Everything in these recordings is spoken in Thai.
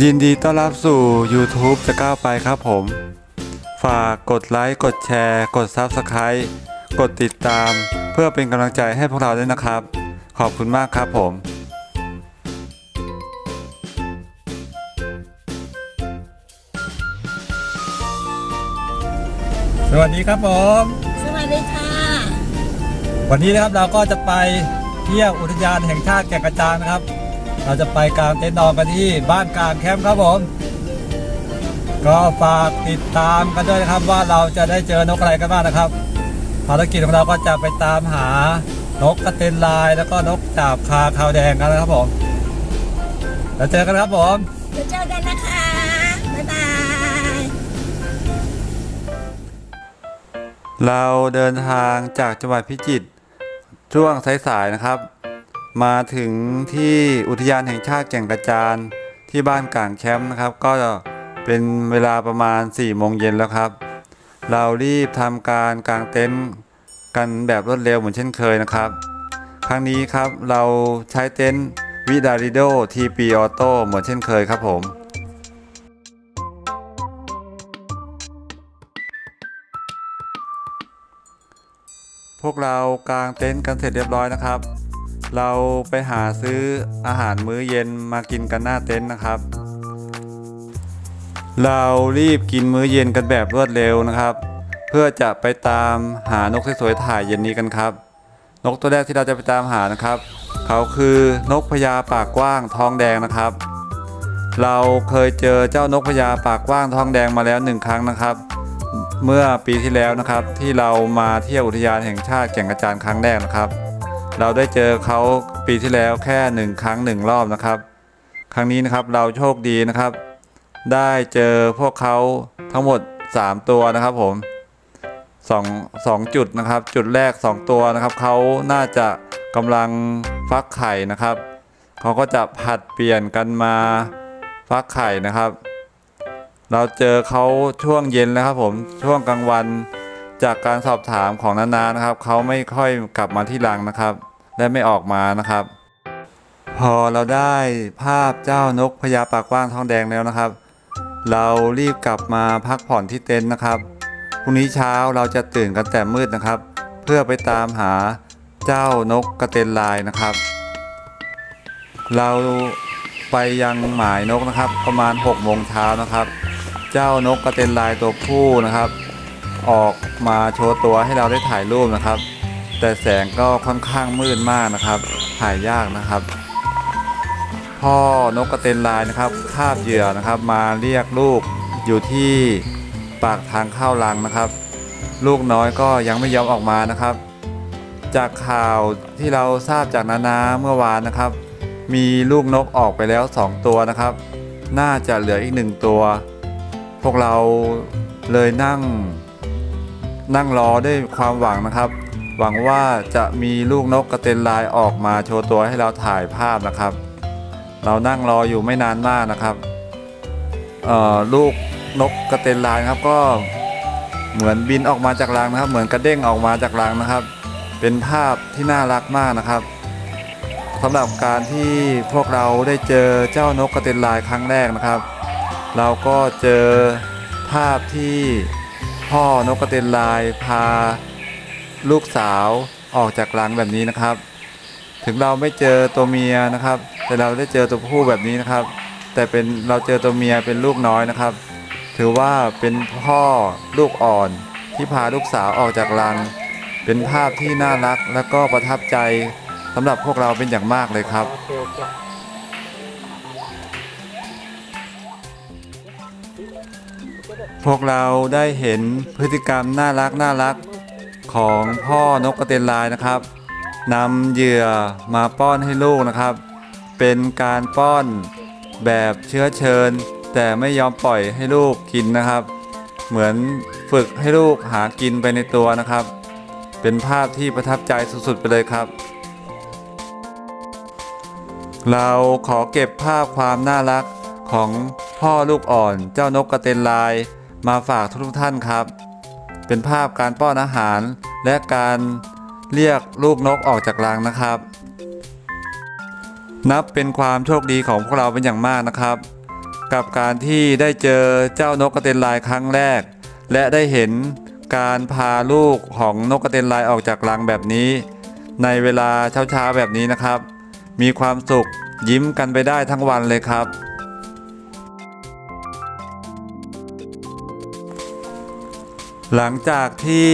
ยินดีต้อนรับสู่ YouTube จะก้าวไปครับผม ฝากกดไลค์ กดแชร์ กด Subscribe กดติดตาม เพื่อเป็นกำลังใจให้พวกเราด้วยนะครับ ขอบคุณมากครับผมสวัสดีครับผม สวัสดีค่ะ วันนี้นะครับเราก็จะไปเที่ยวอุทยานแห่งชาติแก่งกระจานนะครับ เราจะไปกางเต็นท์นอนกันที่บ้านกลางแคมป์ครับผม ก็ฝากติดตามกันด้วยนะครับว่าเราจะได้เจอนกอะไรกันบ้างนะครับ ภารกิจของเราก็จะไปตามหานกกระเต็นลายแล้วก็นกจาบคาขาวแดงกันนะครับผมแล้วเจอกันครับผมเดี๋ยวเจอกันนะคะ บ๊ายบาย เราเดินทางจากจังหวัดพิจิตรช่วงสายๆนะครับ มาถึงที่อุทยานแห่งชาติแก่งกระจานที่บ้านกลางแคมป์นะครับ ก็เป็นเวลาประมาณ4โมงเย็นแล้วครับ เรารีบทำการกางเต็นท์กันแบบรวดเร็วเหมือนเช่นเคยนะครับ ครั้งนี้ครับเราใช้เต็นท์วิดาริโดทีปีออโต้เหมือนเช่นเคยครับผมพวกเรากางเต็นท์กันเสร็จเรียบร้อยนะครับ เราไปหาซื้ออาหารมื้อเย็นมากินกันหน้าเต็นท์นะครับ เรารีบกินมื้อเย็นกันแบบรวดเร็วนะครับ เพื่อจะไปตามหานกสวยๆถ่ายเย็นนี้กันครับ นกตัวแรกที่เราจะไปตามหานะครับ เขาคือนกพญาปากกว้างทองแดงนะครับ เราเคยเจอเจ้านกพญาปากกว้างทองแดงมาแล้วหนึ่งครั้งนะครับเมื่อปีที่แล้วนะครับที่เรามาเที่ยวอุทยานแห่งชาติแก่งกระจานครั้งแรกนะครับ เราได้เจอเขาปีที่แล้วแค่หนึ่งครั้งหนึ่งรอบนะครับ ครั้งนี้นะครับเราโชคดีนะครับ ได้เจอพวกเขาทั้งหมด 3 ตัวนะครับผมสองสองจุดนะครับ จุดแรก 2 ตัวนะครับเขาน่าจะกำลังฟักไข่นะครับเขาก็จะผัดเปลี่ยนกันมาฟักไข่นะครับ เราเจอเขาช่วงเย็นแล้วครับผมช่วงกลางวัน จากการสอบถามของนานานะครับ เขาไม่ค่อยกลับมาที่รังนะครับ และไม่ออกมานะครับ พอเราได้ภาพเจ้านกพญาปากกว้างทองแดงแล้วนะครับ เรารีบกลับมาพักผ่อนที่เต็นท์นะครับพรุ่งนี้เช้าเราจะตื่นกันแต่มืดนะครับ เพื่อไปตามหาเจ้านกกระเตนลายนะครับ เราไปยังหมายนกนะครับ ประมาณ6โมงเช้านะครับ เจ้านกกระเตนลายตัวผู้นะครับ ออกมาโชว์ตัวให้เราได้ถ่ายรูปนะครับ แต่แสงก็ค่อนข้างมืดมากนะครับ ถ่ายยากนะครับพ่อนกกระเตนลายนะครับคาบเหยื่อนะครับ มาเรียกลูกอยู่ที่ปากทางเข้ารังนะครับ ลูกน้อยก็ยังไม่ยอมออกมานะครับ จากข่าวที่เราทราบจากนานาเมื่อวานนะครับ มีลูกนกออกไปแล้ว 2 ตัวนะครับ น่าจะเหลืออีกหนึ่งตัว พวกเราเลยนั่ง นั่งรอด้วยความหวังนะครับ หวังว่าจะมีลูกนกกระเตนลายออกมาโชว์ตัวให้เราถ่ายภาพนะครับ เรานั่งรออยู่ไม่นานมากนะครับลูกนกกระเตนลายครับก็เหมือนบินออกมาจากรังนะครับ เหมือนกระเด้งออกมาจากรังนะครับ เป็นภาพที่น่ารักมากนะครับสำหรับการที่พวกเราได้เจอเจ้านกกระเตนลายครั้งแรกนะครับ เราก็เจอภาพที่ พ่อนกกระเตนลายพา ลูกสาวออกจากรังแบบนี้นะครับ ถึงเราไม่เจอตัวเมียนะครับ แต่เราได้เจอตัวผู้แบบนี้นะครับ แต่เป็นเราเจอตัวเมียเป็นลูกน้อยนะครับ ถือว่าเป็นพ่อลูกอ่อนที่พาลูกสาวออกจากรัง เป็นภาพที่น่ารักและก็ประทับใจสำหรับพวกเราเป็นอย่างมากเลยครับ พวกเราได้เห็นพฤติกรรมน่ารักน่ารักของพ่อนกกระเตนลายนะครับนำเหยื่อมาป้อนให้ลูกนะครับ เป็นการป้อนแบบเชื้อเชิญ แต่ไม่ยอมปล่อยให้ลูกกินนะครับ เหมือนฝึกให้ลูกหากินไปในตัวนะครับ เป็นภาพที่ประทับใจสุดๆไปเลยครับ เราขอเก็บภาพความน่ารักของพ่อลูกอ่อนเจ้านกกระเตนลาย มาฝากทุกท่านครับ เป็นภาพการป้อนอาหารและการเรียกลูกนกออกจากรังนะครับ นับเป็นความโชคดีของพวกเราเป็นอย่างมากนะครับ กับการที่ได้เจอเจ้านกกระเตนลายครั้งแรก และได้เห็นการพาลูกของนกกระเตนลายออกจากรังแบบนี้ ในเวลาเช้าๆแบบนี้นะครับ มีความสุขยิ้มกันไปได้ทั้งวันเลยครับ หลังจากที่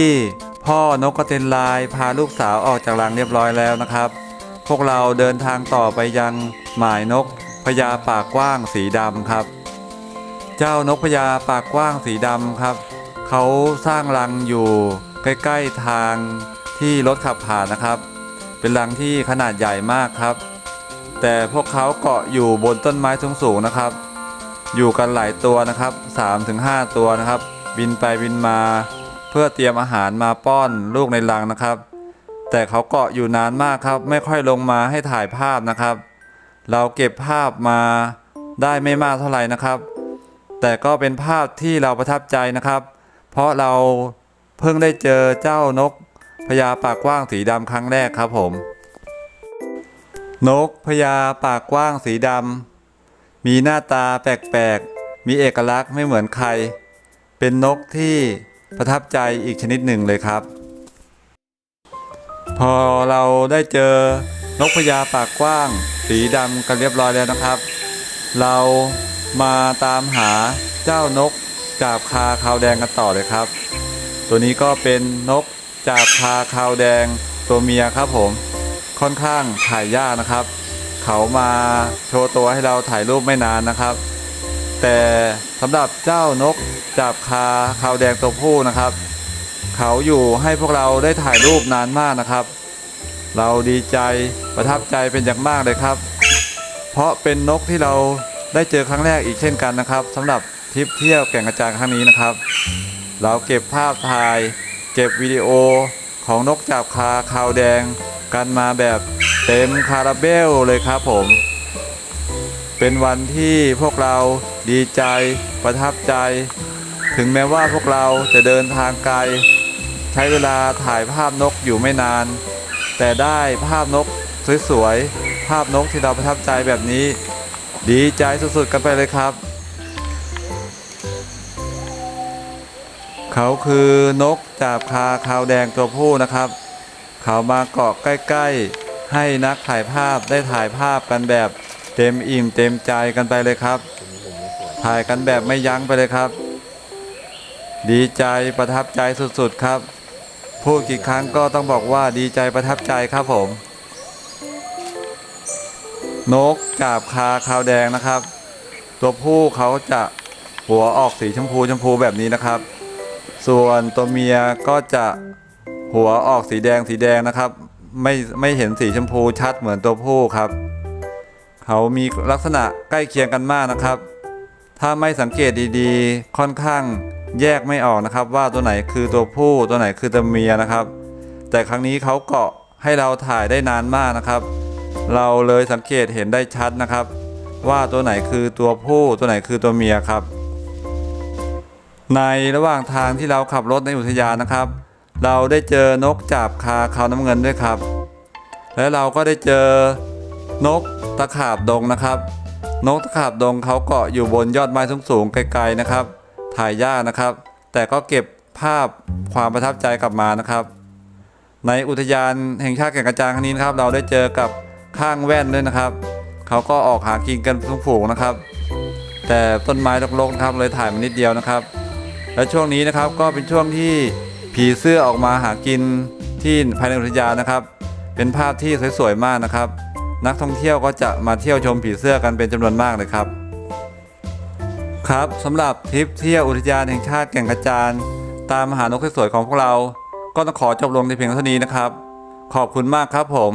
พ่อนกกระเตนลายพาลูกสาวออกจากรังเรียบร้อยแล้วนะครับ พวกเราเดินทางต่อไปยังหมายนกพญาปากกว้างสีดำครับ เจ้านกพญาปากกว้างสีดำครับ เขาสร้างรังอยู่ใกล้ๆทางที่รถขับผ่านนะครับ เป็นรังที่ขนาดใหญ่มากครับ แต่พวกเขาเกาะอยู่บนต้นไม้สูงๆนะครับ อยู่กันหลายตัวนะครับ 3-5 ตัวนะครับ บินไปบินมา เพื่อเตรียมอาหารมาป้อนลูกในรังนะครับ แต่เขาเกาะอยู่นานมากครับ ไม่ค่อยลงมาให้ถ่ายภาพนะครับ เราเก็บภาพมาได้ไม่มากเท่าไหร่นะครับ แต่ก็เป็นภาพที่เราประทับใจนะครับ เพราะเราเพิ่งได้เจอเจ้านกพญาปากกว้างสีดำครั้งแรกครับผม นกพญาปากกว้างสีดำมีหน้าตาแปลกๆ มีเอกลักษณ์ไม่เหมือนใคร เป็นนกที่ประทับใจอีกชนิดหนึ่งเลยครับ พอเราได้เจอนกพญาปากกว้าง สีดำกันเรียบร้อยแล้วนะครับ เรามาตามหาเจ้านกจาบคาขาวแดงกันต่อเลยครับ ตัวนี้ก็เป็นนกจาบคาขาวแดงตัวเมียครับผม ค่อนข้างถ่ายยากนะครับ เขามาโชว์ตัวให้เราถ่ายรูปไม่นานนะครับ แต่สำหรับเจ้านกจาบคาขาวแดงตัวผู้นะครับ เขาอยู่ให้พวกเราได้ถ่ายรูปนานมากนะครับ เราดีใจประทับใจเป็นอย่างมากเลยครับ เพราะเป็นนกที่เราได้เจอครั้งแรกอีกเช่นกันนะครับสำหรับทริปเที่ยวแก่งกระจานครั้งนี้นะครับ เราเก็บภาพถ่าย เก็บวิดีโอของนกจาบคาขาวแดง กันมาแบบเต็มคาราเบลเลยครับผม เป็นวันที่พวกเราดีใจประทับใจ ถึงแม้ว่าพวกเราจะเดินทางไกล ใช้เวลาถ่ายภาพนกอยู่ไม่นาน แต่ได้ภาพนกสวยๆภาพนกที่เราประทับใจแบบนี้ ดีใจสุดๆกันไปเลยครับ เขาคือนกจาบคาขาวแดงตัวผู้นะครับ เขามาเกาะใกล้ๆ ให้นักถ่ายภาพได้ถ่ายภาพกันแบบ เต็มอิ่มเต็มใจกันไปเลยครับ ถ่ายกันแบบไม่ยั้งไปเลยครับ ดีใจประทับใจสุดๆครับ พูดกี่ครั้งก็ต้องบอกว่าดีใจประทับใจครับผม นกจาบคาขาวแดงนะครับ ตัวผู้เขาจะหัวออกสีชมพูชมพูแบบนี้นะครับ ส่วนตัวเมียก็จะหัวออกสีแดงสีแดงนะครับ ไม่ไม่เห็นสีชมพูชัดเหมือนตัวผู้ครับ เขามีลักษณะใกล้เคียงกันมากนะครับ ถ้าไม่สังเกตดีๆ ค่อนข้างแยกไม่ออกนะครับ ว่าตัวไหนคือตัวผู้ตัวไหนคือตัวเมียนะครับ แต่ครั้งนี้เขาเกาะให้เราถ่ายได้นานมากนะครับ เราเลยสังเกตเห็นได้ชัดนะครับ ว่าตัวไหนคือตัวผู้ตัวไหนคือตัวเมียครับ ในระหว่างทางที่เราขับรถในอุทยานนะครับ เราได้เจอนกจาบคาขาวน้ำเงินด้วยครับ และเราก็ได้เจอนก ตะขาบดงนะครับ นกตะขาบดงเขาเกาะอยู่บนยอดไม้สูงๆไกลๆนะครับ ถ่ายยากนะครับ แต่ก็เก็บภาพความประทับใจกลับมานะครับ ในอุทยานแห่งชาติแก่งกระจานครั้งนี้นะครับ เราได้เจอกับข้างแว่นด้วยนะครับ เขาก็ออกหากินกันฝูงนะครับ แต่ต้นไม้รกๆนะครับเลยถ่ายมานิดเดียวนะครับ และช่วงนี้นะครับก็เป็นช่วงที่ผีเสื้อออกมาหากินที่ภายในอุทยานนะครับ เป็นภาพที่สวยๆมากนะครับ นักท่องเที่ยวก็จะมาเที่ยวชมผีเสื้อกันเป็นจำนวนมากเลยครับ ครับสำหรับทริปเที่ยวอุทยานแห่งชาติแก่งกระจานตามหานกสวยของพวกเรา ก็ต้องขอจบลงในเพียงเท่านี้นะครับ ขอบคุณมากครับผม